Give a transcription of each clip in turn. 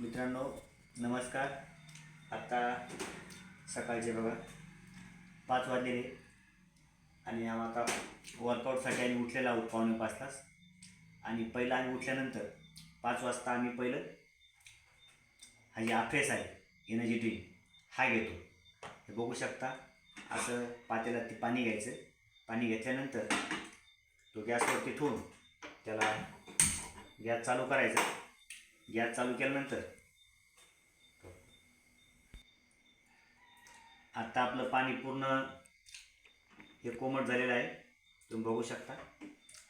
मित्रांनो नमस्कार. आत्ता सकाळचे बघा. पाच वाजलेले आणि आम्ही आता वर्कआउटसाठी आम्ही उठलेला आहोत पावणे पाच तास. आणि पहिलं आम्ही उठल्यानंतर पाच वाजता आम्ही पहिलं हा जे आफ्रेस आहे एनर्जी ड्रिंक हा घेतो. हे बघू शकता असं पातेला ते पाणी घ्यायचं. पाणी घेतल्यानंतर तो गॅसवरती ठेवून त्याला गॅस चालू करायचा. गॅस चालू केल्यानंतर. आत्ता आपलं पाणी पूर्ण हे कोमट झालेलं आहे. तुम्ही बघू शकता.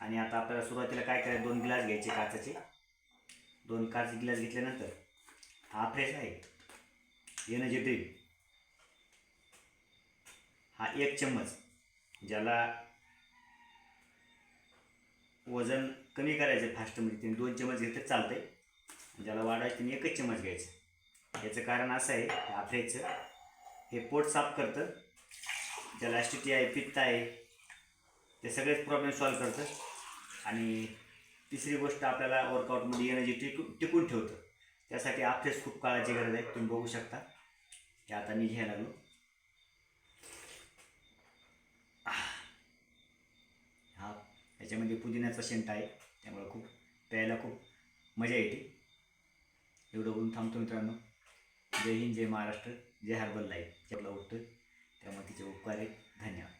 आणि आता आपल्याला सुरुवातीला काय करायचं? दोन ग्लास घ्यायचे काचाचे. दोन काच ग्लास घेतल्यानंतर हा फ्रेश आहे. एनर्जी ड्रिंक हा एक चम्मच. ज्याला वजन कमी करायचं फास्टमध्ये तुम्ही दोन चम्मच घेतलं चालतंय. ज्याला वाढवायचं त्याने एकच चम्मच घ्यायचं. याचं कारण असं आहे आफ्रेजचं हे पोट साफ करतं. ज्याला ॲसिडिटी आहे पित्त आहे ते सगळेच प्रॉब्लेम सॉल्व करतं. आणि तिसरी गोष्ट आपल्याला वर्कआउटमध्ये एनर्जी टिकून टिकून ठेवतं. त्यासाठी आफ्रेज खूप काळाची गरज आहे तुम्ही बघू शकता. हे आता मी घ्यायला लागलो. हा याच्यामध्ये पुदिन्याचा शेंट आहे त्यामुळे खूप प्यायला खूप मजा येते. एवढं बोलून थांबतो मित्रांनो. जय हिंद जय महाराष्ट्र जय हर्बल लाईफ. चपला उठतो त्यामुळे तिचे उपकार आहे धन्यवाद.